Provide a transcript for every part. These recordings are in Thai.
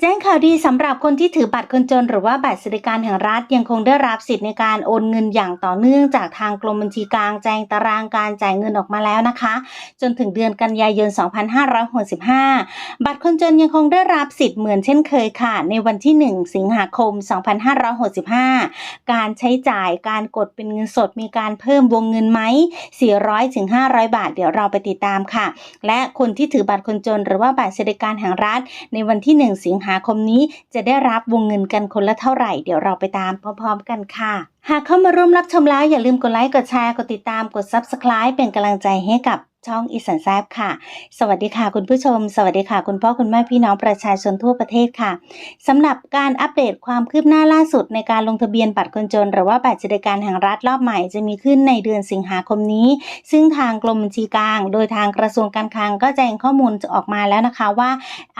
แจ้งข่าวดีสำหรับคนที่ถือบัตรคนจนหรือว่าบัตรสวัสดิการแห่งรัฐยังคงได้รับสิทธิ์ในการโอนเงินอย่างต่อเนื่องจากทางกรมบัญชีกลางแจ้งตารางการจ่ายเงินออกมาแล้วนะคะ จนถึงเดือนกันยายน 2565 บัตรคนจนยังคงได้รับสิทธิ์เหมือนเช่นเคยค่ะ ในวันที่ 1 สิงหาคม 2565 การใช้จ่ายการกดเป็นเงินสดมีการเพิ่มวงเงินไหม 400ถึง500 บาท เดี๋ยวเราไปติดตามค่ะ และคนที่ถือบัตรคนจนหรือว่าบัตรสวัสดิการแห่งรัฐ ในวันที่ 1 สิงหาหาคมนี้จะได้รับวงเงินกันคนละเท่าไหร่ เดี๋ยวเราไปตามพร้อมๆกันค่ะ หากเข้ามาร่วมรับชมแล้วอย่าลืมกดไลค์ กดแชร์ กดติดตาม กด Subscribe เป็นกำลังใจให้กับ ช่องอีสันแซบค่ะ สวัสดีค่ะคุณผู้ชม สวัสดีค่ะ คุณพ่อคุณแม่พี่น้องประชาชนทั่วประเทศค่ะสำหรับการอัปเดตความคืบหน้าล่าสุดในการลงทะเบียนบัตรคนจน หรือว่าบัตรสวัสดิการแห่งรัฐรอบใหม่จะมีขึ้นในเดือนสิงหาคมนี้ ซึ่งทางกรมบัญชีกลาง โดยทางกระทรวงการคลังก็แจ้งข้อมูลออกมาแล้วนะคะว่า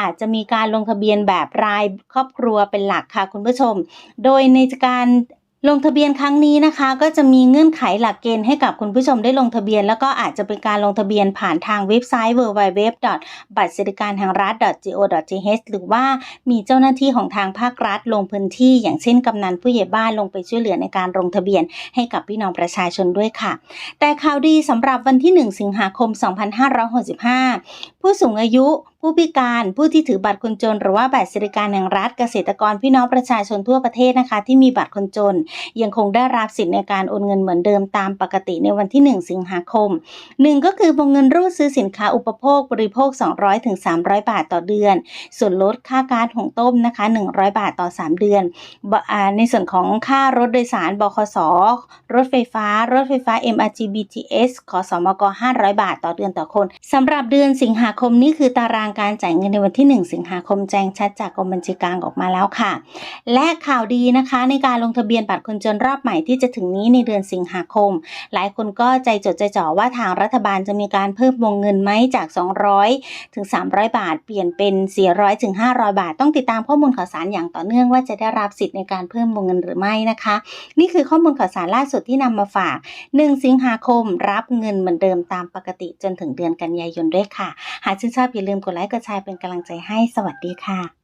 อาจจะมีการลงทะเบียนแบบรายครอบครัวเป็นหลักค่ะคุณผู้ชม โดยในการ ลงทะเบียนครั้งนี้นะคะ ก็จะมีเงื่อนไขหลักเกณฑ์ให้กับคุณผู้ชมได้ลงทะเบียน แล้วก็อาจจะเป็นการลงทะเบียนผ่านทางเว็บไซต์ www. บัตรสวัสดิการแห่งรัฐ go.th หรือว่ามีเจ้าหน้าที่ของทางภาครัฐลงพื้นที่ อย่างเช่นกำนันผู้ใหญ่บ้านลงไปช่วยเหลือในการลงทะเบียนให้กับพี่น้องประชาชนด้วยค่ะ แต่ข่าวดีสำหรับวันที่ 1 สิงหาคม 2565 ผู้สูงอายุ ผู้พิการผู้ที่ถือบัตรคนจน หรือว่าบัตรสวัสดิการแห่งรัฐเกษตรกรพี่น้องประชาชนทั่วประเทศนะคะ ที่มีบัตรคนจน ยังคงได้รับสิทธิ์ในการโอนเงินเหมือนเดิมตามปกติในวันที่ 1 สิงหาคม 1 ก็คือวงเงินรูดซื้อสินค้าอุปโภคบริโภค 200ถึง300 บาทต่อเดือน ส่วนลดค่าก๊าซหุงต้มนะคะ 100 บาทต่อ 3 เดือน ในส่วนของค่ารถโดยสารบขสรถไฟฟ้า รถไฟฟ้า MRT BTS ขอสมก500 บาทต่อเดือนต่อคนสำหรับเดือนสิงหาคมนี่คือตารางการจ่ายเงินในวันที่ 1 สิงหาคมแจ้งชัดจากกรมบัญชีกลางออกมาแล้วค่ะ และข่าวดีนะคะในการลงทะเบียนบัตรคนจนรอบใหม่ที่จะถึงนี้ในเดือนสิงหาคม หลายคนก็ใจจดใจจ่อว่าทางรัฐบาลจะมีการเพิ่มวงเงินไหมจาก 200 ถึง 300 บาท เปลี่ยนเป็น 400 ถึง 500 บาท ต้องติดตามข้อมูลข่าวสารอย่างต่อเนื่องว่าจะได้รับสิทธิ์ในการเพิ่มวงเงินหรือไม่นะคะ นี่คือข้อมูลข่าวสารล่าสุดที่นำมาฝาก 1 สิงหาคมรับเงินเหมือนเดิมตามปกติจนถึงเดือนกันยายนด้วยค่ะ หากชื่นชอบอย่าลืมกดไลค์ค์กดแชร์เป็นกำลังใจให้สวัสดีค่ะ